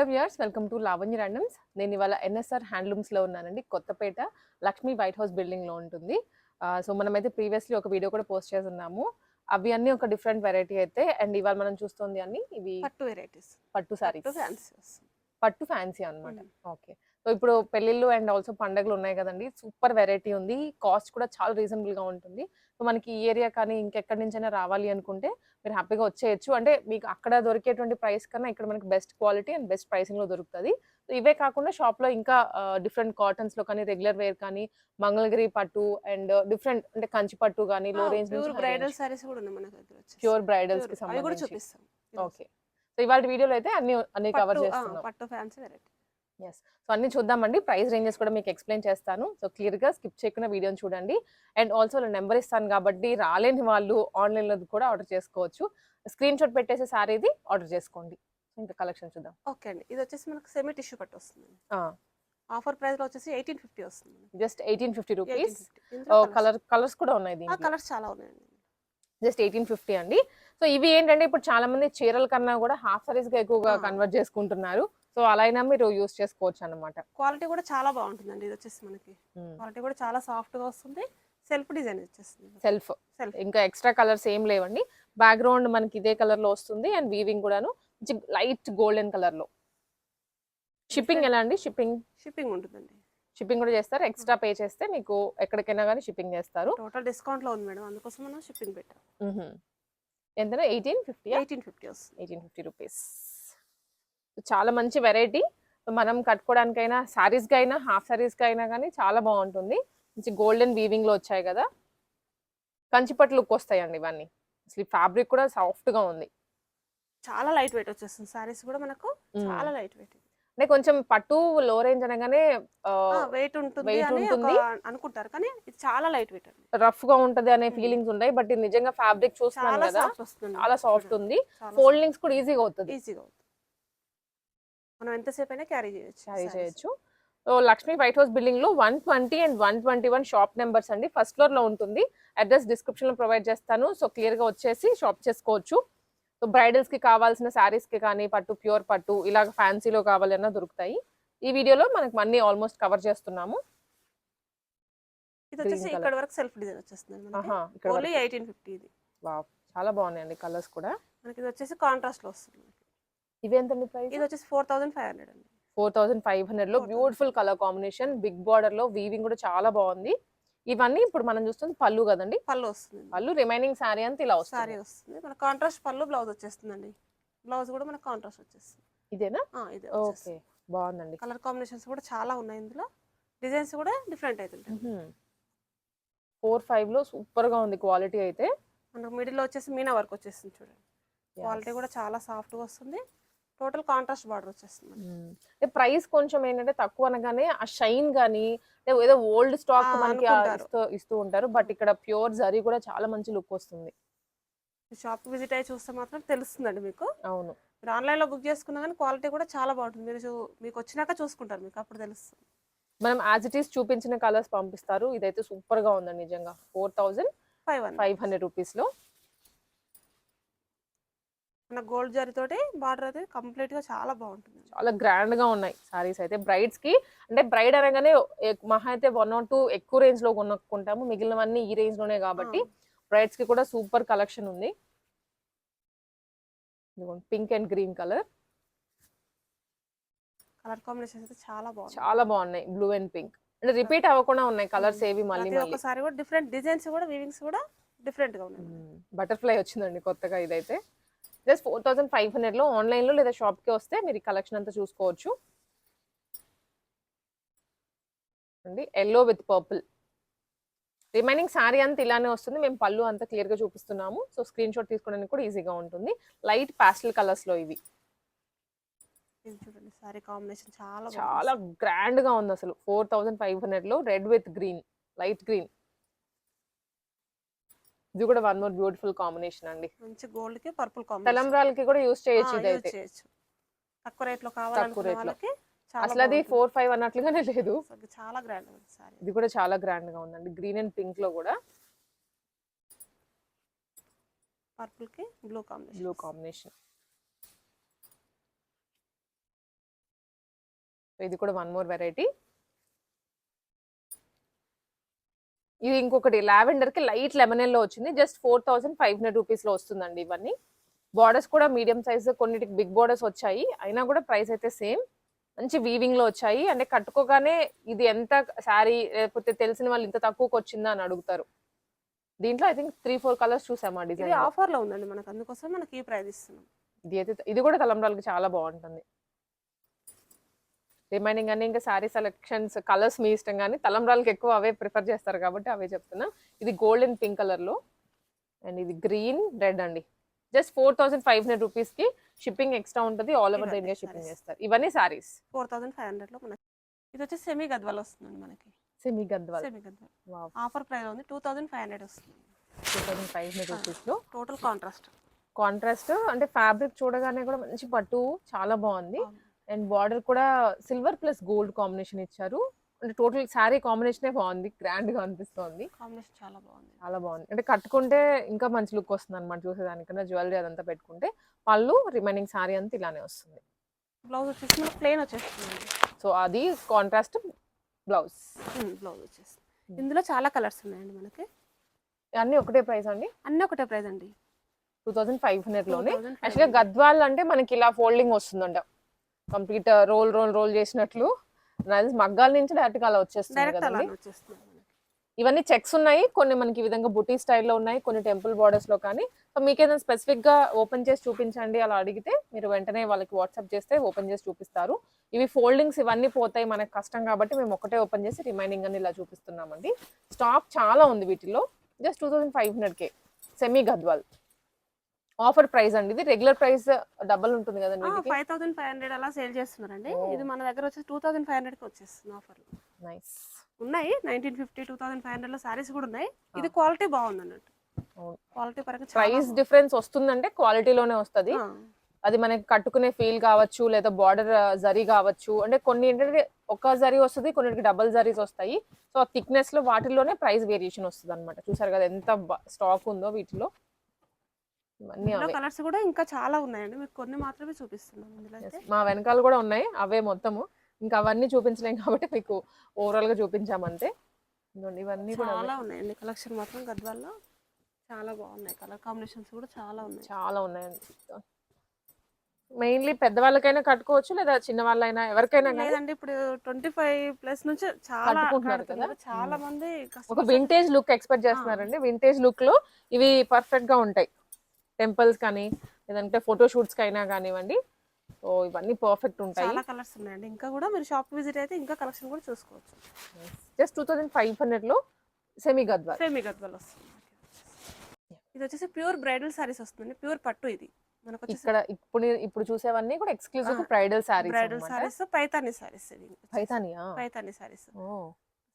hello viewers welcome to Lavanya Randoms నేను ఇవాళ NSR హ్యాండ్లూమ్స్లో ఉన్నానండి కొత్తపేట లక్ష్మీ వైట్ హౌస్ బిల్డింగ్లో ఉంటుంది. సో మనమైతే ప్రీవియస్లీ ఒక వీడియో కూడా పోస్ట్ చేస్తున్నాము. అవి అన్ని ఒక డిఫరెంట్ వెరైటీ అయితే అండ్ ఇవాళ మనం చూస్తుంది అన్ని ఇవి పట్టు వెరైటీస్ పట్టు సారీస్ పట్టు ఫ్యాన్సీ అన్నమాట. ఓకే ఇప్పుడు పెళ్ళిళ్ళు అండ్ ఆల్సో పండగలు ఉన్నాయి కదండి. సూపర్ వెరైటీ ఉంది. కాస్ట్ కూడా చాలా రీజనబుల్గా ఉంటుంది. సో మనకి ఈ ఏరియా కానీ ఇంకెక్కడి నుంచైనా రావాలి అనుకుంటే మీరు హ్యాపీగా వచ్చేయచ్చు. అంటే మీకు అక్కడ దొరికేటువంటి ప్రైస్ కన్నా ఇక్కడ మనకి బెస్ట్ క్వాలిటీ అండ్ బెస్ట్ ప్రైసింగ్లో దొరుకుతుంది. సో ఇవే కాకుండా షాప్లో ఇంకా డిఫరెంట్ కాటన్స్లో కానీ రెగ్యులర్ వేర్ కానీ మంగళగిరి పట్టు అండ్ డిఫరెంట్ అంటే కంచి పట్టు కానీ లో రేంజ్ ప్యూర్ బ్రైడల్ సారీస్ కూడా ఉన్నాయి మన దగ్గర వచ్చేసి. ప్యూర్ బ్రైడల్స్కి సంబంధించి. చూపిస్తాం. ఓకే. సో ఇవాళ వీడియోలో అయితే అన్ని అన్ని కవర్ చేస్తున్నాం. పట్టు ఫ్యాన్సీ వెరైటీ. ఎస్ సో అన్ని చూద్దామండి. ప్రైస్ రేంజెస్ కూడా మీకు ఎక్స్ప్లెయిన్ చేస్తాను. సో క్లియర్గా స్కిప్ చేయకుండా వీడియోని చూడండి. అండ్ ఆల్సో నెంబర్ ఇస్తాను కాబట్టి రాలేని వాళ్ళు ఆన్లైన్లో కూడా ఆర్డర్ చేసుకోవచ్చు. స్క్రీన్ షాట్ పెట్టేసి సారీది ఆర్డర్ చేసుకోండి. ఇంకా కలెక్షన్ చూద్దాం. ఓకే అండి. ఇది వచ్చేసి మనకు సెమీ టిష్యూ పట్టు వస్తుంది ఆఫర్ ప్రైస్లో వచ్చేసి ఎయిటీన్ ఫిఫ్టీ వస్తుంది just eighteen fifty rupees 1850. Colour colours కూడా ఉన్నాయి కలర్స్ చాలా ఉన్నాయండి. జస్ట్ ఎయిటీన్ ఫిఫ్టీ అండి. సో ఇవి ఏంటంటే ఇప్పుడు చాలా మంది చీరల కన్నా కూడా హాఫ్ సారీస్గా ఎక్కువగా. కన్వర్ట్ చేసుకుంటున్నారు. సో అలా అయినా మీరు యూస్ చేసుకోవచ్చు అనమాట క్వాలిటీ కూడా చాలా బాగుంటుందండి. ఇది వచ్చేసి మనకి క్వాలిటీ కూడా చాలా సాఫ్ట్గా వస్తుంది. సెల్ఫ్ డిజైన్ వచ్చేస్తుంది. సెల్ఫ్. సెల్ఫ్. ఇంకా ఎక్స్ట్రా కలర్స్ ఏం లేవండి. బ్యాక్గ్రౌండ్ మనకి ఇదే కలర్లో వస్తుంది అండ్ వీవింగ్ కూడాను లైట్ గోల్డెన్ కలర్లో షిప్పింగ్ ఎలా అండి? షిప్పింగ్? షిప్పింగ్ ఉంటుందండి. షిప్పింగ్ కూడా చేస్తారు. ఎక్స్ట్రా పే చేస్తే మీకు ఎక్కడికైనా కానీ షిప్పింగ్ చేస్తారు. టోటల్ డిస్కౌంట్లో ఉంది మేడం. అందుకోసం మనం షిప్పింగ్ పెట్టాం. ఎంతనా? Eighteen fifty eighteen fifty eighteen fifty rupees. చాలా మంచి వెరైటీ మనం కట్టుకోవడానికైనా సారీస్కి అయినా హాఫ్ సారీస్కి అయినా కానీ చాలా బాగుంటుంది. మంచి గోల్డెన్ వీవింగ్లో వచ్చాయి కదా. కంచిపట్టు లుక్ వస్తాయండి ఇవన్నీ. అసలు ఫ్యాబ్రిక్ కూడా సాఫ్ట్గా ఉంది. చాలా లైట్ వెయిట్ వచ్చేస్తుంది. సారీస్ కూడా మనకు. చాలా లైట్ వెయిట్ అంటే కొంచెం పట్టు లో రేంజ్ అనగానే వెయిట్ ఉంటుంది. అనుకుంటారు. కానీ ఇది చాలా లైట్ వెయిట్ రఫ్గా ఉంటది అనే. ఫీలింగ్స్ ఉంటాయి. బట్ నిజంగా ఫ్యాబ్రిక్ చూస్తున్నాను చాలా కదా. చాలా సాఫ్ట్ ఉంది. ఫోల్డింగ్స్ కూడా ఈజీగా అవుతుంది. ఈజీగా అవుతుంది. మనం ఎంతసేపు అయినా క్యారీ చేయొచ్చు క్యారీ. చేయొచ్చు. సో లక్ష్మీ వైట్ హౌస్ బిల్డింగ్లో one twenty and one twenty one shop numbers అండి. ఫస్ట్ ఫ్లోర్లో ఉంటుంది. అడ్రస్ డిస్క్రిప్షన్లో ప్రొవైడ్ చేస్తాను. సో క్లియర్గా వచ్చేసి షాప్ చేసుకోవచ్చు. సో బ్రైడల్స్కి కావాల్సిన శారీస్కి కానీ పట్టు ప్యూర్ పట్టు ఇలాగ ఫ్యాన్సీలో కావాలన్నా దొరుకుతాయి. ఈ వీడియోలో మనకు అన్ని ఆల్మోస్ట్ కవర్ చేస్తున్నాము. ఇది వచ్చేసి ఇక్కడ వరకు సెల్ఫ్ డిజైన్ వచ్చేస్తుంది ఆహా ఇక్కడ ఓన్లీ వరకు. ఎయిటీన్ ఫిఫ్టీ ఇది. వావ్ చాలా బాగున్నాయండి కలర్స్ కూడా. మనకి ఇది వచ్చేసి కాంట్రాస్ట్లో వస్తుంది. ఇవి ఎంతండి ప్రైస్? ఇది వచ్చేసి ఫోర్ థౌసండ్ ఫైవ్ హండ్రెడ్ అండి. ఫోర్ థౌసండ్ ఫైవ్ హండ్రెడ్లో 4,500. బ్యూటిఫుల్ కలర్ కాంబినేషన్ బిగ్ బార్డర్లో వీవింగ్ కూడా చాలా బాగుంది. ఇవన్నీ ఇప్పుడు మనం చూస్తుంది పళ్ళు కదండి? పళ్ళు వస్తుంది. పళ్ళు రిమైనింగ్ శారీ అంతా ఇలా సారీ వస్తుంది వస్తుంది. మన కాంట్రాస్ట్ పళ్ళు బ్లౌజ్ వచ్చేస్తుందండి. బ్లౌజ్ కూడా మనకు కాంట్రాస్ట్ వచ్చేస్తుంది. ఇదేనా? ఇది ఓకే బాగుందండి. కలర్ కాంబినేషన్స్ కూడా చాలా ఉన్నాయి ఇందులో. డిజైన్స్ కూడా డిఫరెంట్ అవుతుంటాయి ఫోర్ ఫైవ్లో సూపర్గా ఉంది క్వాలిటీ అయితే. మనకు మిడిల్లో వచ్చేసి మీనా వర్క్ వచ్చేస్తుంది చూడండి. క్వాలిటీ కూడా చాలా సాఫ్ట్గా వస్తుంది. టోటల్ కాంట్రాస్ట్ బార్డర్ వచ్చేస్తుంది. ప్రైస్ కొంచెం ఏంటంటే తక్కువ అనగానే ఆ షైన్ గానీ అంటే ఏదో ఓల్డ్ స్టాక్ మనకి. ఇస్తూ ఉంటారు. బట్ ఇక్కడ ప్యూర్ జరీ కూడా చాలా మంచి లుక్ వస్తుంది. షాప్ విజిట్ అయ్యి చూస్తే మాత్రం తెలుస్తుందండి మీకు. అవును. మీరు ఆన్లైన్లో బుక్ చేసుకున్నా కానీ క్వాలిటీ కూడా చాలా బాగుంటుంది. మీరు మీకు వచ్చినాక చూసుకుంటారు మీకు అప్పుడు తెలుస్తుంది. మనం యాజ్ ఇట్ ఈస్ చూపించిన కలర్స్ పంపిస్తారు. ఇదైతే సూపర్గా ఉందండి నిజంగా. Four thousand five five hundred రూపీస్లో మన గోల్డ్ జరీ తోటి బార్డర్ అయితే కంప్లీట్గా చాలా బాగుంటుంది చాలా గ్రాండ్గా ఉన్నాయి సారీస్ అయితే. బ్రైడ్స్కి అంటే బ్రైడ్ అనగానే మహా అయితే వన్ ఆర్ టూ ఎక్కువ రేంజ్లో కొనుక్కుంటాము. మిగిలినవన్నీ ఈ రేంజ్లోనే కాబట్టి బ్రైడ్స్కి కూడా సూపర్ కలెక్షన్ ఉంది. Pink and green colour colour combination అయితే చాలా బాగుంది చాలా బాగున్నాయి. బ్లూ అండ్ పింక్ అంటే రిపీట్ అవ్వకుండా ఉన్నాయి కలర్స్ ఏవి మళ్ళీ ఒక్కసారి కూడా డిఫరెంట్ డిజైన్స్ కూడా వీవింగ్స్ కూడా డిఫరెంట్గా ఉన్నాయి. బటర్ఫ్లై వచ్చిందండి కొత్తగా ఇదైతే. జస్ట్ ఫోర్ థౌసండ్ ఫైవ్ హండ్రెడ్లో ఆన్లైన్లో లేదా షాప్కి వస్తే మీరు కలెక్షన్ అంతా చూసుకోవచ్చు. అండి yellow with purple. Remaining sari అంతా ఇలానే వస్తుంది. మేము పళ్ళు అంతా క్లియర్గా చూపిస్తున్నాము. సో స్క్రీన్ షాట్ తీసుకోవడానికి కూడా ఈజీగా ఉంటుంది. లైట్ పాస్టల్ కలర్స్లో ఇవి చూడండి సారీ కాంబినేషన్ చాలా. చాలా గ్రాండ్గా ఉంది అసలు. ఫోర్ థౌసండ్ ఫైవ్ హండ్రెడ్లో red with green light green. ఇది కూడా వన్ మోర్ బ్యూటిఫుల్ కాంబినేషన్ అండి. మంచి గోల్డ్కి పర్పుల్ కాంబినేషన్ తలంబ్రాలకి కూడా యూస్ చేయొచ్చు ఇదైతే తక్కువ రేట్లో కావాలనుకునే. వాళ్ళకి అసలు అది. ఫోర్ ఫైవ్ అన్నట్లుగానే లేదు. చాలా గ్రాండ్ సారీ ఇది కూడా చాలా గ్రాండ్గా ఉందండి. గ్రీన్ అండ్ పింక్లో కూడా పర్పుల్కి బ్లూ కాంబినేషన్ బ్లూ కాంబినేషన్ ఇది కూడా వన్ మోర్ వెరైటీ ఇది ఇంకొకటి లావెండర్కి లైట్ లెమనెల్లో వచ్చింది. Just four thousand five hundred రూపీస్లో వస్తుందండి ఇవన్నీ. బార్డర్స్ కూడా మీడియం సైజ్ కొన్నిటికి బిగ్ బార్డర్స్ వచ్చాయి. అయినా కూడా ప్రైస్ అయితే సేమ్. మంచి వీవింగ్లో వచ్చాయి. అంటే కట్టుకోగానే ఇది ఎంత శారీ లేకపోతే తెలిసిన వాళ్ళు ఇంత తక్కువకి వచ్చిందా అని అడుగుతారు. దీంట్లో I think three four colours చూసాము డిజైన్ ఆఫర్లో. ఉందండి మనకు. అందుకోసం మనకి ఈ ప్రైస్ ఇస్తున్నాం. ఇది అయితే ఇది కూడా తలంబ్రాలకి చాలా బాగుంటుంది. రిమైనింగ్ అన్ని ఇంకా శారీ సెలెక్షన్స్ కలర్స్ మీ ఇష్టం కానీ తలంబ్రాలకి ఎక్కువ అవే ప్రిఫర్ చేస్తారు కాబట్టి అవే చెప్తున్నా. ఇది గోల్డెన్ పింక్ కలర్లో. అండ్ ఇది గ్రీన్ రెడ్ అండి. Just four thousand five hundred రూపీస్కి షిప్పింగ్ ఎక్స్ట్రా ఉంటుంది. All over the India shipping. చేస్తారు. ఇవన్నీ సారీస్ ఫోర్ థౌసండ్ ఫైవ్ హండ్రెడ్లో మనకి ఇది వచ్చి సెమీ గద్వాల్ వస్తుందండి మనకి. Semi Gadwal semi Gadwal offer price ఉంది. టూ థౌసండ్ ఫైవ్ హండ్రెడ్ వస్తుంది. టూ థౌసండ్ ఫైవ్ హండ్రెడ్ రూపీస్లో. టోటల్ కాంట్రాస్ట్ కాంట్రాస్ట్ అంటే ఫ్యాబ్రిక్ చూడగానే కూడా మంచి పట్టు. చాలా బాగుంది. అండ్ బార్డర్ కూడా సిల్వర్ ప్లస్ గోల్డ్ కాంబినేషన్ ఇచ్చారు. అంటే టోటల్ శారీ కాంబినేషనే బాగుంది గ్రాండ్గా అనిపిస్తోంది. కాంబినేషన్ చాలా బాగుంది. చాలా బాగుంది. అంటే కట్టుకుంటే ఇంకా మంచి లుక్ వస్తుంది అనమాట చూసేదానికన్నా జ్యువెలరీ అదంతా పెట్టుకుంటే. పళ్ళు రిమైనింగ్ శారీ అంతా ఇలానే వస్తుంది. బ్లౌజ్ వచ్చేసి ప్లెయిన్ వచ్చేస్తుంది. సో అది కాంట్రాస్ట్ బ్లౌజ్. బ్లౌజ్ వచ్చేస్తుంది. ఇందులో చాలా కలర్స్ ఉన్నాయండి మనకి. అన్ని ఒకటే ప్రైస్ అండి? అన్ని ఒకటే ప్రైస్ అండి. టూ థౌసండ్ ఫైవ్ హండ్రెడ్లోనే 2500 యాక్చువల్గా గద్వాల్ అంటే మనకి ఇలా ఫోల్డింగ్ వస్తుందంట. కంప్లీట్ రోల్ రోల్ రోల్ చేసినట్లు. మగ్గాల నుంచి డైరెక్ట్ అలా వచ్చేస్తుంది డైరెక్ట్ అలా కదండి. వచ్చేస్తుంది ఇవన్నీ చెక్స్ ఉన్నాయి. కొన్ని మనకి ఈ విధంగా బుటీ స్టైల్లో ఉన్నాయి. కొన్ని టెంపుల్ బార్డర్స్లో కానీ. సో మీకు ఏదైనా స్పెసిఫిక్గా ఓపెన్ చేసి చూపించండి అలా అడిగితే మీరు వెంటనే వాళ్ళకి వాట్సాప్ చేస్తే ఓపెన్ చేసి చూపిస్తారు. ఇవి ఫోల్డింగ్స్ ఇవన్నీ పోతాయి మనకు కష్టం కాబట్టి మేము ఒకటే ఓపెన్ చేసి రిమైనింగ్ అని ఇలా చూపిస్తున్నామండి. స్టాక్ చాలా ఉంది వీటిలో. Just two thousand five hundred కే సెమీ గద్వాల్ ఆఫర్ ప్రైస్ అండి. ఇది రెగ్యులర్ ప్రైస్ డబల్ ఉంటుంది కదండి ఫైవ్ థౌసండ్ ఫైవ్ హండ్రెడ్ అలా సేల్ చేస్తున్నారండి. ఇది మన దగ్గర వచ్చేసి టూ థౌసండ్ ఫైవ్ హండ్రెడ్కి వచ్చేస్తుంది ఆఫర్ నైస్. ఉన్నాయి. Nineteen fifty two thousand five హండ్రెడ్లో సారీస్ కూడా ఉన్నాయి. ఇది క్వాలిటీ బాగుంది అన్నట్టు. క్వాలిటీ పరంగా ప్రైస్. డిఫరెన్స్ వస్తుందంటే క్వాలిటీలోనే వస్తుంది. అది మనకి కట్టుకునే ఫీల్ కావచ్చు లేదా బార్డర్ జరీ కావచ్చు. అంటే కొన్ని ఏంటంటే ఒక జరీ వస్తుంది కొన్నిటికి డబల్ జరీస్ వస్తాయి. సో ఆ థిక్నెస్లో వాటిలోనే ప్రైస్ వేరియేషన్ వస్తుంది అనమాట చూసారు కదా ఎంత స్టాక్ ఉందో వీటిలో. ఇందులో కలర్స్ కూడా ఇంకా చాలా ఉన్నాయండి. మీకు కొన్ని మాత్రమే చూపిస్తున్నాం ఇందులో Yes. అయితే. మా వెనకాల కూడా ఉన్నాయి. అవే మొత్తము. ఇంకా అవన్నీ చూపించలేం కాబట్టి మీకు ఓవరాల్గా చూపించామంతే. ఇదిగోండి, ఇవన్నీ కూడా. చాలా ఉన్నాయండి. కలెక్షన్ మాత్రం గద్వాల్లో చాలా బాగున్నాయి. కలర్ కాంబినేషన్స్ కూడా చాలా ఉన్నాయి. చాలా ఉన్నాయండి. మెయిన్లీ పెద్దవాళ్ళకైనా కట్టుకోవచ్చు లేదా చిన్న వాళ్ళైనా ఎవరికైనా కానీ లేదండి. ఇప్పుడు ట్వంటీ ఫైవ్ ప్లస్ నుంచి చాలా. కదా? చాలా మ్మ్. మంది ఒక వింటేజ్ లుక్ ఎక్స్పెక్ట్ చేస్తున్నారండి. వింటేజ్ లుక్లో ఇవి పర్ఫెక్ట్గా ఉంటాయి. టెంపుల్స్ కానీ లేదంటే ఫోటో షూట్స్ కైనా కానివ్వండి. సో ఇవన్నీ పర్ఫెక్ట్ ఉంటాయి. చాలా కలర్స్ ఉన్నాయండి. ఇంకా కూడా మీరు షాప్ విజిట్ అయితే ఇంకా కలెక్షన్ కూడా చూసుకోవచ్చు. జస్ట్ టూ థౌసండ్ ఫైవ్ హండ్రెడ్లో సెమీ గద్వాల్ సేమీ గద్వాల్ వస్తుంది. ఇది వచ్చేసి ప్యూర్ బ్రైడల్ సారీస్ వస్తుంది. ప్యూర్ పట్టు ఇది. మనకు ఇక్కడ ఇప్పుడు ఇప్పుడు చూసేవన్నీ కూడా exclusive bridal saris bridal saris Paithani saris ఇది. పైతానియా పైతాని సారీస్ ఓ.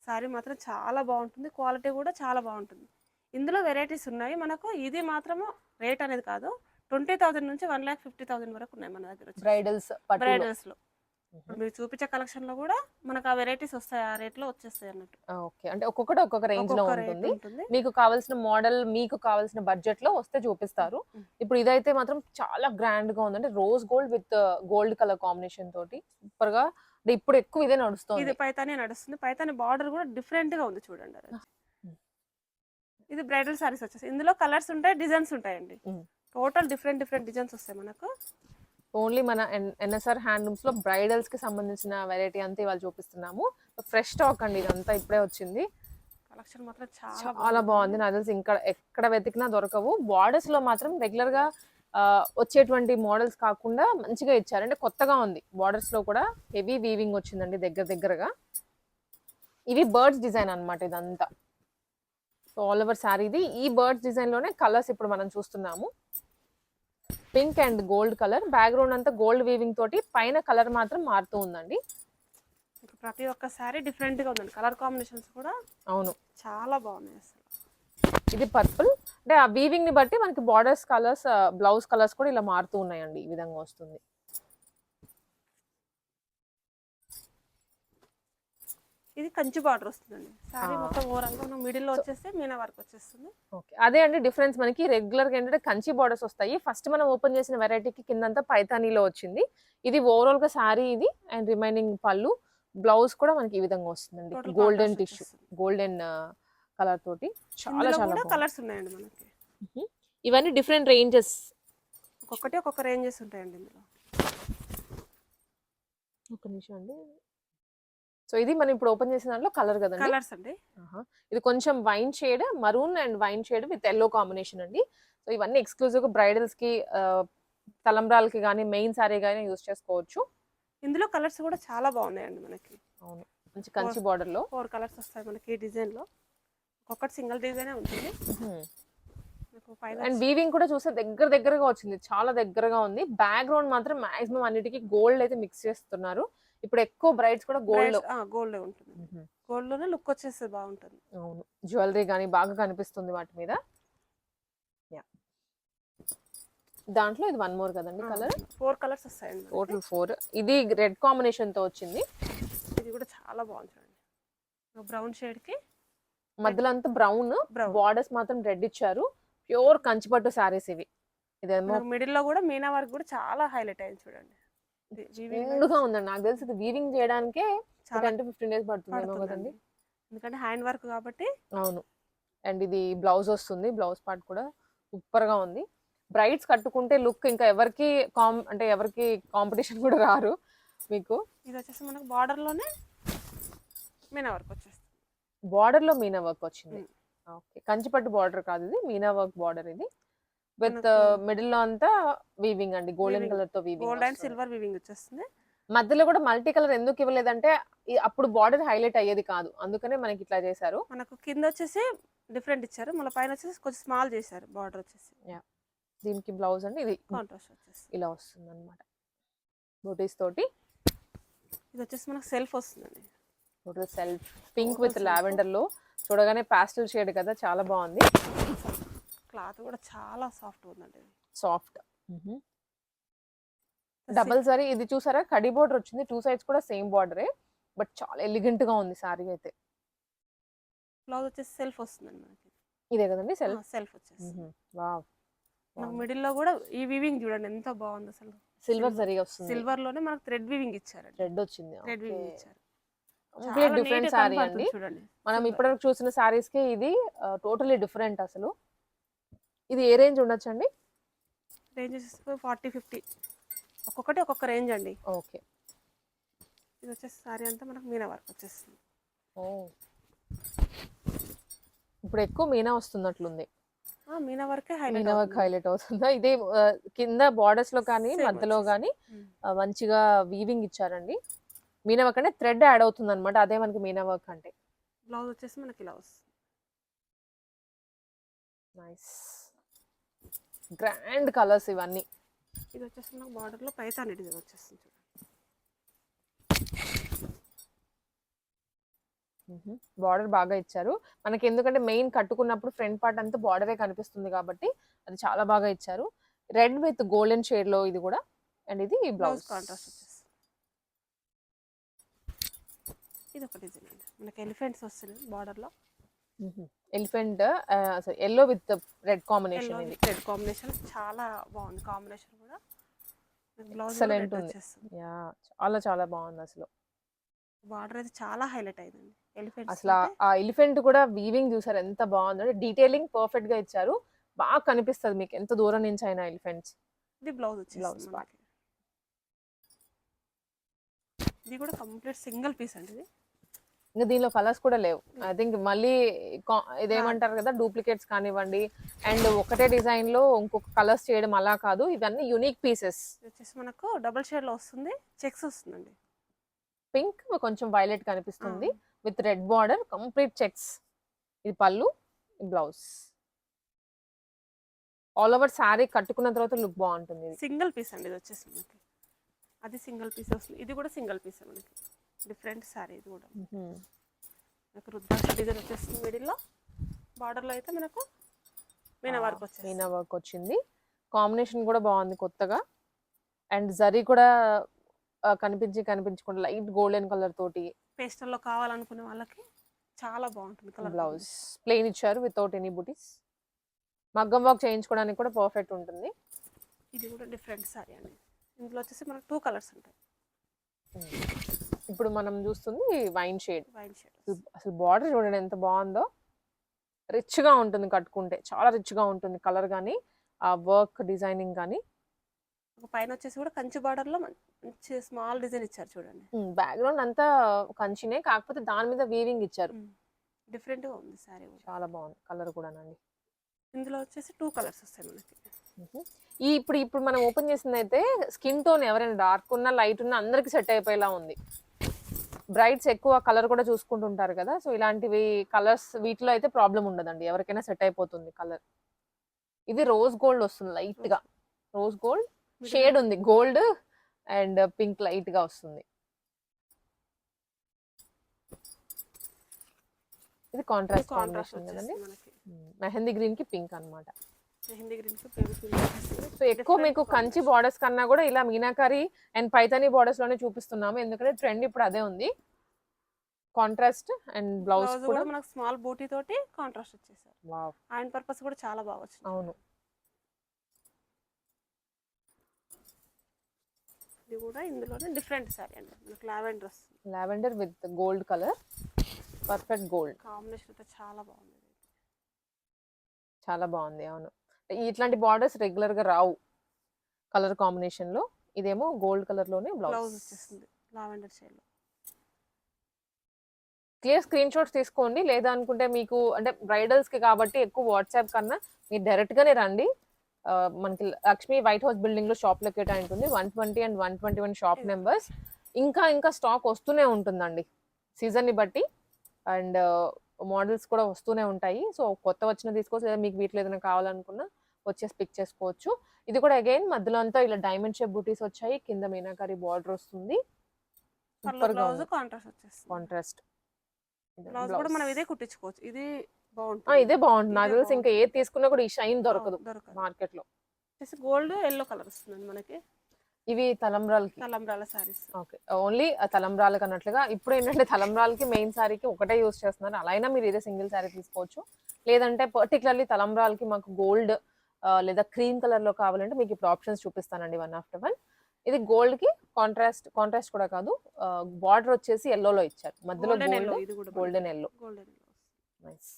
సారీ మాత్రం చాలా బాగుంటుంది. క్వాలిటీ కూడా చాలా బాగుంటుంది. ఇందులో వెరైటీస్ ఉన్నాయి. మనకు ఇది మాత్రము రేట్ అనేది కాదు. ట్వంటీ థౌసండ్ నుంచి వన్ ల్యాక్ ఫిఫ్టీ థౌసండ్ వరకు ఉన్నాయి మన దగ్గర బ్రైడల్స్ బ్రైడల్స్లో. మీరు చూపించే కలెక్షన్లో కూడా మనకు ఆ వెరైటీస్ వస్తాయి. ఆ రేట్లో వచ్చేస్తాయి అన్నట్టు. ఓకే. అంటే ఒక్కొక్కటి ఒక్కొక్క రేంజ్లో ఉంటుంది. మీకు కావాల్సిన మోడల్ మీకు కావాల్సిన బడ్జెట్లో వస్తే చూపిస్తారు. ఇప్పుడు ఇదైతే మాత్రం చాలా గ్రాండ్గా ఉంది అంటే rose gold with gold colour combination తోటి సూపర్గా ఇప్పుడు ఎక్కువ ఇదే ఇది నడుస్తుంది పైతాని నడుస్తుంది. పైతాని బార్డర్ కూడా డిఫరెంట్గా ఉంది చూడండి. ఇది బ్రైడల్ సారీస్ వచ్చేసి. ఇందులో కలర్స్ ఉంటాయి డిజైన్స్ ఉంటాయండి. టోటల్ డిఫరెంట్ డిఫరెంట్ డిజైన్స్ వస్తాయి మనకు. ఓన్లీ మన ఎన్ఎస్ఆర్ హ్యాండ్లూమ్స్లో బ్రైడల్స్కి సంబంధించిన వెరైటీ అంతా ఇవాళ చూపిస్తున్నాము. ఫ్రెష్ స్టాక్ అండి ఇదంతా ఇప్పుడే వచ్చింది. కలెక్షన్ మాత్రం చాలా బాగుంది. నాకు తెలిసి ఇంకా ఎక్కడ వెతికినా దొరకవు. బార్డర్స్లో మాత్రం రెగ్యులర్గా వచ్చేటువంటి మోడల్స్ కాకుండా మంచిగా ఇచ్చారు. అంటే కొత్తగా ఉంది. బార్డర్స్లో కూడా హెవీ వీవింగ్ వచ్చిందండి దగ్గర దగ్గరగా. ఇవి బర్డ్స్ డిజైన్ అన్నమాట ఇదంతా. సో ఆల్ ఓవర్ శారీ ఇది ఈ బర్డ్స్ డిజైన్లోనే కలర్స్ ఇప్పుడు మనం చూస్తున్నాము. Pink and gold colour. Background అంతా గోల్డ్ వీవింగ్ తోటి పైన కలర్ మాత్రం మారుతూ ఉందండి. ప్రతి ఒక్క శారీ డిఫరెంట్గా ఉందండి. కలర్ కాంబినేషన్స్ కూడా అవును. చాలా బాగున్నాయి అసలు. ఇది పర్పుల్. అంటే ఆ వీవింగ్ని బట్టి మనకి బార్డర్స్ కలర్స్ బ్లౌజ్ కలర్స్ కూడా ఇలా మారుతూ ఉన్నాయండి. ఈ విధంగా వస్తుంది. ఇది కంచి బార్డర్ వస్తుందండి. ఆ. మొత్తం ఓవరాల్గా మనం మిడిల్లో వచ్చేస్తే మీనా వర్క్ వచ్చేస్తుంది. ఓకే. అదే అండి డిఫరెన్స్ మనకి రెగ్యులర్గా ఏంటంటే కంచి బార్డర్స్ వస్తాయి. ఫస్ట్ మనం ఓపెన్ చేసిన వెరైటీకి కిందంతా పైతానీలో వచ్చింది. ఇది ఓవరాల్గా శారీ ఇది అండ్ రిమైనింగ్ పళ్ళు. బ్లౌజ్ కూడా మనకి ఈ విధంగా వస్తుందండి. Golden tissue. గోల్డెన్ కలర్ తోటి చాలా చాలా. కలర్స్ ఉన్నాయండి మనకి. ఇవన్నీ డిఫరెంట్ రేంజెస్. ఒక్కొక్కటి ఒక్కొక్క రేంజెస్ ఉంటాయండి ఇందులో. ఒక నిమిషం అండి. సో ఇది మనం ఇప్పుడు ఓపెన్ చేసిన దాంట్లో కలర్ కదండి. కలర్స్ అండి. ఇది కొంచెం wine shade maroon and wine shade with yellow combination అండి. సో ఇవన్నీ ఎక్స్క్లూజివ్గా బ్రైడల్స్కి తలంబ్రాలకి కానీ మెయిన్ సారీ కానీ యూస్ చేసుకోవచ్చు. ఇందులో కలర్స్ కూడా చాలా బాగున్నాయండి మనకి. అవును. మంచి కంచి బార్డర్లో. ఫోర్ కలర్స్ వస్తాయి మనకి ఈ డిజైన్లో. ఒక్కొక్కటి సింగిల్ డిజైన్ ఉంటుంది. అండ్ వీవింగ్ కూడా చూస్తే దగ్గర దగ్గరగా వచ్చింది. చాలా దగ్గరగా ఉంది. బ్యాక్గ్రౌండ్ మాత్రం మాక్సిమం అన్నిటికీ గోల్డ్ అయితే మిక్స్ చేస్తున్నారు. ఇప్పుడు ఎక్కువ బ్రైడ్స్ కూడా గోల్డ్ గోల్డ్ ఉంటుంది. గోల్డ్లోనే లుక్ వచ్చేస్తే బాగుంటుంది. అవును. జ్యువెలరీ కానీ బాగా కనిపిస్తుంది వాటి మీద. యా. దాంట్లో ఇది వన్ మోర్ కదండి కలర్? ఫోర్ కలర్స్ వస్తాయండి. టోటల్ ఫోర్ ఇది రెడ్ కాంబినేషన్తో వచ్చింది. ఇది కూడా చాలా బాగుంది చూడండి. బ్రౌన్ షేడ్కి మధ్యలో అంతా బ్రౌన్. బార్డర్స్ మాత్రం రెడ్ ఇచ్చారు. ప్యూర్ కంచిపట్టు సారీస్ ఇవి. ఇదేమో మిడిల్లో కూడా మీనా వర్క్ కూడా చాలా హైలైట్ అయింది చూడండి. నిండుగా ఉందండి. నాకు తెలిసి ఇది వీవింగ్ చేయడానికే టెన్ టు ఫిఫ్టీన్ డేస్ పడుతుందేమో కదండి. ఎందుకంటే హ్యాండ్ వర్క్ కాబట్టి అవును. అండ్ ఇది బ్లౌజ్ వస్తుంది. బ్లౌజ్ పార్ట్ కూడా సూపర్గా ఉంది. బ్రైడ్స్ కట్టుకుంటే లుక్ ఇంకా ఎవరికి కాం అంటే ఎవరికి కాంపిటీషన్ కూడా రారు మీకు. ఇది వచ్చేసి మనకు బార్డర్లోనే మీనా వర్క్ వచ్చేస్తుంది. బార్డర్లో మీనా వర్క్ వచ్చింది. ఓకే. కంచిపట్టు బార్డర్ కాదు ఇది. మీనా వర్క్ బార్డర్ ఇది. విత్ మిడిల్లో అంతా వీవింగ్ అండి. గోల్డెన్. కలర్తో weaving gold and silver weaving వచ్చేస్తుంది. మధ్యలో కూడా మల్టీ కలర్ ఎందుకు ఇవ్వలేదంటే అప్పుడు బార్డర్ హైలైట్ అయ్యేది కాదు. అందుకనే మనకి ఇట్లా చేశారు. మనకు కింద వచ్చేసి డిఫరెంట్ ఇచ్చారు. మళ్ళీ పైన వచ్చేసి కొంచెం స్మాల్ చేశారు బార్డర్ వచ్చేసి. దీనికి బ్లౌజ్ అండి. ఇది కాంట్రాస్ట్ వచ్చేసి. ఇలా వస్తుంది అనమాట బూటీస్ తోటి. ఇది వచ్చేసి మనకు సెల్ఫ్ వస్తుందండి. Self pink with. లావెండర్లో. చూడగానే పాస్టల్ షేడ్ కదా. చాలా బాగుంది. క్లాత్ కూడా చాలా సాఫ్ట్ ఉందండి ఇది. సాఫ్ట్. డబల్ సారీ ఇది చూసారా? కడి బోర్డర్ వచ్చింది. టూ సైడ్స్ కూడా సేమ్ బార్డరే బట్ చాలా ఎలిగెంట్గా ఉంది సారీ అయితే. బ్లౌజ్ వచ్చేసి సెల్ఫ్ వస్తుందండి మనకి. ఇదే కదండి సెల్ఫ్ సెల్ఫ్ వచ్చేసి వావ్ మనకు మిడిల్లో కూడా ఈ వివింగ్ చూడండి ఎంత బాగుంది అసలు. సిల్వర్ సరిగా వస్తుంది. సిల్వర్లోనే మనకు థ్రెడ్ వివింగ్ ఇచ్చారండి. రెడ్ వచ్చింది. థ్రెడ్ వివింగ్ ఇచ్చారు. కంప్లీట్ డిఫరెంట్ సారీ అండి. చూడండి. మనం. ఇప్పటివరకు చూసిన సారీస్కి ఇది టోటలీ డిఫరెంట్ అసలు. ఇది ఏ రేంజ్ ఉండొచ్చు అండి రేంజ్ ఫార్టీ ఫిఫ్టీ. ఒక్కొక్కటి ఒక్కొక్క రేంజ్ అండి. ఓకే. ఇది వచ్చేసి సారీ అంతా మనకు మీనా వర్క్ వచ్చేస్తుంది. ఓ. ఇప్పుడు ఎక్కువ మీనా వస్తున్నట్లుంది. మీనా వర్కే మీనా వర్క్ హైలైట్ అవుతుందా? ఇదే కింద బార్డర్స్లో కానీ మధ్యలో. కానీ మంచిగా వీవింగ్ ఇచ్చారండి. మీనా వర్క్ అంటే థ్రెడ్ యాడ్ అవుతుంది అనమాట అదే మనకి మీనా వర్క్ అంటే. బ్లౌజ్ వచ్చేసి మనకి ఇలా వస్తుంది. నైస్ గ్రాండ్ కలర్స్ ఇవన్నీ. ఇది వచ్చేసి మనకు బార్డర్లో పైతాన్ డిజైన్ వచ్చేస్తుంది చూడండి బార్డర్ బాగా ఇచ్చారు. మనకి ఎందుకంటే మెయిన్ కట్టుకున్నప్పుడు ఫ్రంట్ పార్ట్ అంతా బార్డరే కనిపిస్తుంది కాబట్టి అది చాలా బాగా ఇచ్చారు. రెడ్ విత్ గోల్డెన్ షేడ్లో ఇది కూడా. అండ్ ఇది బ్లౌజ్ కాంట్రాస్ట్ వచ్చేస్తుంది. ఇది ఒక డిజైన్ అండి. మనకి ఎలిఫెంట్స్ వస్తుంది border elephant yellow with red combination ఇది. రెడ్ కాంబినేషన్ చాలా బాగుంది కాంబినేషన్ కూడా. బ్లౌజ్ Excellent ఉంది. యా చాలా చాలా బాగుంది అసలు. బార్డర్ అయితే చాలా హైలైట్ అయిందండి. ఎలిఫెంట్స్ అసలు ఆ- ఎలిఫెంట్ కూడా వీవింగ్ చూసారు ఎంత బాగుందో. డీటెయిలింగ్ పర్ఫెక్ట్గా ఇచ్చారు. బాగా కనిపిస్తుంది మీకు ఎంత దూరం నుంచి అయినా ఎలిఫెంట్స్ ఇది బ్లౌజ్. మనకి. ఇది కూడా కంప్లీట్ సింగిల్ పీస్ అండి ఇది. ఇంకా దీనిలో కలర్స్ కూడా లేవు. ఐ థింక్ మళ్ళీ ఇదేమంటారు కదా డూప్లికేట్స్ కానివ్వండి. అండ్ ఒకటే డిజైన్లో ఇంకొక కలర్స్ చేయడం అలా కాదు. ఇవన్నీ యునిక్ పీసెస్ ఇది వచ్చేసి మనకు డబుల్ షేడ్లో వస్తుంది. చెక్స్ వస్తుందండి. పింక్ కొంచెం వైలెట్ కనిపిస్తుంది. With red border complete checks ఇది పళ్ళు బ్లౌజ్ ఆల్ ఓవర్ శారీ కట్టుకున్న తర్వాత లుక్ బాగుంటుంది సింగిల్ పీస్ అండి ఇది వచ్చేసి మనకి. అది సింగిల్ పీస్ వస్తుంది. ఇది కూడా సింగిల్ పీస్ మనకి. డిఫరెంట్ సారీ ఇది కూడా. మనకు రుద్రాక్ష డిజైన్ వచ్చేస్తుంది మిడిల్లో. బార్డర్లో అయితే మనకు మీనా వర్క్ వచ్చేస్తుంది. మీనా వర్క్ వచ్చింది. కాంబినేషన్ కూడా బాగుంది కొత్తగా. అండ్ జరీ కూడా కనిపించి కనిపించకుండా లైట్ గోల్డెన్ కలర్ తోటి. పేస్టల్లో కావాలనుకునే వాళ్ళకి చాలా బాగుంటుంది కలర్ బ్లౌజ్. ప్లెయిన్ ఇచ్చారు వితౌట్ ఎనీ బుటీస్ మగ్గం వర్క్ చేయించుకోవడానికి కూడా పర్ఫెక్ట్ ఉంటుంది. ఇది కూడా డిఫరెంట్ సారీ అండి. ఇందులో వచ్చేసి మనకు టూ కలర్స్ ఉంటాయి. ఇప్పుడు మనం చూస్తుంది వైన్ షేడ్. Wine shade. అసలు బార్డర్ చూడండి ఎంత బాగుందో. రిచ్గా ఉంటుంది కట్టుకుంటే చాలా రిచ్గా ఉంటుంది కలర్ కానీ ఆ వర్క్ డిజైనింగ్ కానీ. పైన వచ్చేసి కూడా కంచి బార్డర్లో మంచి స్మాల్ డిజైన్ ఇచ్చారు చూడండి. బ్యాక్గ్రౌండ్ అంతా కంచినే కాకపోతే దాని మీద వీవింగ్ ఇచ్చారు. డిఫరెంట్గా ఉంది సారీ కూడా. చాలా బాగుంది కలర్ కూడానండి. ఇందులో వచ్చేసి టూ కలర్స్ వస్తాయి మనకి. ఈ ఇప్పుడు ఇప్పుడు మనం ఓపెన్ చేసింది అయితే స్కిన్ టోన్ ఎవరైనా డార్క్ ఉన్నా లైట్ ఉన్నా అందరికి సెట్ అయిపోయేలా ఉంది. బ్రైట్స్ ఎక్కువ కలర్ కూడా చూసుకుంటుంటారు కదా. సో ఇలాంటివి కలర్స్ వీటిలో అయితే ప్రాబ్లం ఉండదండి. ఎవరికైనా సెట్ అయిపోతుంది కలర్. ఇది రోజ్ గోల్డ్ వస్తుంది లైట్గా రోజ్ గోల్డ్ షేడ్ ఉంది. గోల్డ్ అండ్ పింక్ లైట్గా వస్తుంది. ఇది కాంట్రాస్ట్ కాంట్రాస్ట్ కాంబినేషన్ కదండి. మెహందీ గ్రీన్కి పింక్ అన్నమాట. సో ఎక్కువ మీకు కంచి బార్డర్స్ కన్నా కూడా ఇలా మీనాకారి అండ్ పైతాని బార్డర్స్లోనే చూపిస్తున్నాము. ఎందుకంటే ట్రెండ్ ఇప్పుడు అదే ఉంది. కాంట్రాస్ట్ అండ్ బ్లౌజ్ కూడా. మనకు స్మాల్ బూటీ తోటి కాంట్రాస్ట్ వచ్చేసారు. వావ్ ఆయన పర్పస్ కూడా చాలా బాగా వచ్చింది. అవును. ఇది కూడా ఇందులోనే డిఫరెంట్ సారీ అండి. మనకు లావెండర్ వస్తుంది. Lavender with gold colour perfect gold combination అయితే చాలా బాగుంది. చాలా బాగుంది అవును. ఇట్లాంటి బార్డర్స్ రెగ్యులర్గా రావు. కలర్ కాంబినేషన్లో. ఇదేమో గోల్డ్ కలర్లోనే blouse lavender shade clear screen shots తీసుకోండి. లేదా అనుకుంటే మీకు అంటే బ్రైడల్స్కి కాబట్టి ఎక్కువ వాట్సాప్ కన్నా మీరు డైరెక్ట్ గానే రండి. మనకి లక్ష్మి వైట్ హౌస్ బిల్డింగ్లో షాప్ లొకేట్ ఉంటుంది one twenty and one twenty one shop numbers ఇంకా ఇంకా స్టాక్ వస్తూనే ఉంటుందండి. సీజన్ని బట్టి. అండ్ మోడల్స్ కూడా వస్తూనే ఉంటాయి. సో కొత్త వచ్చిన తీసుకోవచ్చు. లేదా మీకు వీటిలో ఏదైనా కావాలనుకున్నా వచ్చేసి పిక్ చేసుకోవచ్చు. ఇది కూడా అగైన్ మధ్యలో అంతా ఇలా డైమండ్ షేప్ బూటీస్ వచ్చాయి. కింద మీనాకారి బార్డర్ వస్తుంది. కాంట్రాస్ట్ కూడా మనం ఇదే కుట్టించుకోవచ్చు. ఇది ఆ, బాగుంటుంది. ఇదే బాగుంటుంది నాకు తెలిసి ఇంకా ఏది తీసుకున్నా కూడా ఈ షైన్ దొరకదు మార్కెట్లో. గోల్డ్ ఎల్లో కలర్ వస్తుంది మనకి. ఇవి తలంబ్రాలకి. తలంబ్రాల సారీస్ ఓకే. ఓన్లీ తలంబ్రాలకు అన్నట్లుగా ఇప్పుడు ఏంటంటే తలంబ్రాలకి మెయిన్ సారీకి ఒకటే యూస్ చేస్తున్నారు. అలా అయినా మీరు ఇదే సింగిల్ సారీ తీసుకోవచ్చు. లేదంటే పర్టికులర్లీ తలంబ్రాలకి మాకు గోల్డ్ లేదా క్రీమ్ కలర్లో కావాలంటే మీకు ఇప్పుడు ఆప్షన్స్ చూపిస్తానండి వన్ ఆఫ్టర్ వన్ ఇది గోల్డ్కి కాంట్రాస్ట్ కాంట్రాస్ట్ కూడా కాదు. బార్డర్ వచ్చేసి yellow లో ఇచ్చారు. మధ్యలో gold golden yellow nice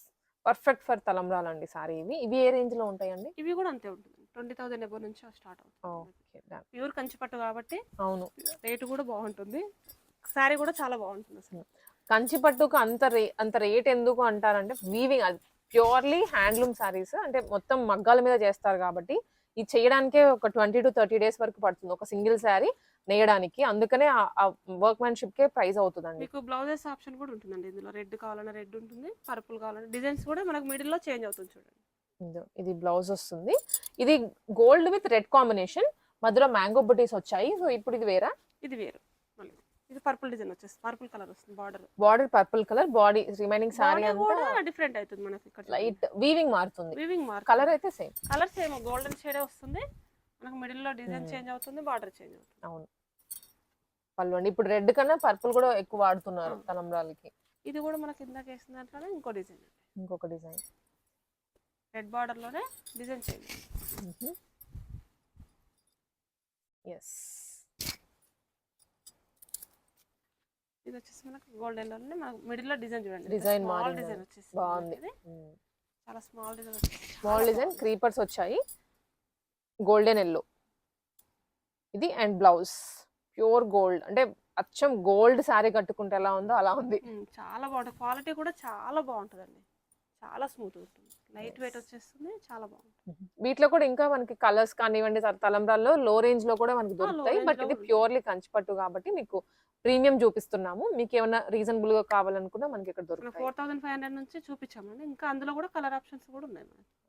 perfect for తలంబ్రాలు అండి సారీ ఇవి. ఇవి ఏ రేంజ్లో ఉంటాయండి? ఇవి కూడా అంతే ఉంటుంది ట్వంటీ థౌసండ్ ఎబో నుంచి స్టార్ట్ అవుతుంది. ప్యూర్ కంచిపట్టు కాబట్టి అవును. రేటు కూడా బాగుంటుంది. సారీ కూడా చాలా బాగుంటుంది అసలు. కంచి పట్టుకు అంత రే అంత రేట్ ఎందుకు అంటారంటే వీవింగ్ అది ప్యూర్లీ హ్యాండ్లూమ్ సారీస్ అంటే మొత్తం మగ్గాల మీద చేస్తారు కాబట్టి ఇది చేయడానికే ఒక ట్వంటీ టు థర్టీ డేస్ వరకు పడుతుంది ఒక సింగిల్ శారీ నేయడానికి. అందుకనే ఆ వర్క్ మ్యాన్షిప్ కే ప్రైస్ అవుతుందండి. మీకు బ్లౌజెస్ ఆప్షన్ కూడా ఉంటుందండి. ఇందులో రెడ్ కావాలన్నా రెడ్ ఉంటుంది పర్పుల్ కావాలన్నా డిజైన్స్ కూడా మనకు మిడిల్లో చేంజ్ అవుతుంది చూడండి. ఇదో, బ్లౌజ్ వస్తుంది. ఇది గోల్డ్ విత్ రెడ్ కాంబినేషన్. మధ్యలో మ్యాంగో బుటీస్ వచ్చాయి. సో ఇప్పుడు ఇది వేరా? ఇది వేరు. ఇది పర్పుల్ డిజైన్ వచ్చేసి. పర్పుల్ కలర్ వస్తుంది border. Border purple colour body remaining body అంతా డిఫరెంట్ అవుతుంది మనకి ఇక్కడ లైట్ వీవింగ్ మారుతుంది. వీవింగ్ మార్క్ కలర్ అయితే సేమ్. కలర్ సేమ్ గోల్డెన్ షేడే వస్తుంది. మనకు మిడిల్లో డిజైన్ Hmm. చేంజ్ అవుతుంది బార్డర్ చేంజ్ అవుతుంది. అవును. పళ్ళు అండి ఇప్పుడు రెడ్ కన్నా పర్పుల్ కూడా ఎక్కువ వాడుతున్నారు ఆ. తలంబ్రాలకి. ఇది కూడా మనకి ఇందాక వేసిన దాంట్లోనే ఇంకో డిజైన్. ఇంకొక డిజైన్. రెడ్ బార్డర్లోనే డిజైన్ చేంజ్ ఎస్ ఇది వచ్చేసి మనకు గోల్డెన్లోనే మనకు మిడిల్లో డిజైన్ చూడండి. స్మాల్ మారింది. డిజైన్ వచ్చేసి బాగుంది. చాలా small design small design creepers వచ్చాయి. Golden yellow. ఇది అండ్ బ్లౌజ్. Pure gold. అంటే అచ్చం గోల్డ్ శారీ కట్టుకుంటే ఎలా ఉందో అలా ఉంది. చాలా బాగుంటుంది. క్వాలిటీ కూడా చాలా బాగుంటుందండి. చాలా స్మూత్ ఉంటుంది. లైట్ వెయిట్ వచ్చేస్తుంది చాలా బాగుంటుంది. వీటిలో కూడా ఇంకా మనకి కలర్స్ కానివ్వండి తల- తలంబ్రాల్లో లో రేంజ్లో కూడా మనకి దొరుకుతాయి బట్ ఇది ప్యూర్లీ కంచిపట్టు కాబట్టి మీకు ప్రీమియం చూపిస్తున్నాము. మీకు ఏమైనా రీజనబుల్గా కావాలనుకున్నా మనకి ఇక్కడ దొరుకుతాయి. ఫోర్ థౌసండ్ ఫైవ్ హండ్రెడ్ నుంచి చూపించామండి. ఇంకా అందులో కూడా కలర్ ఆప్షన్స్ కూడా ఉన్నాయి మనకి.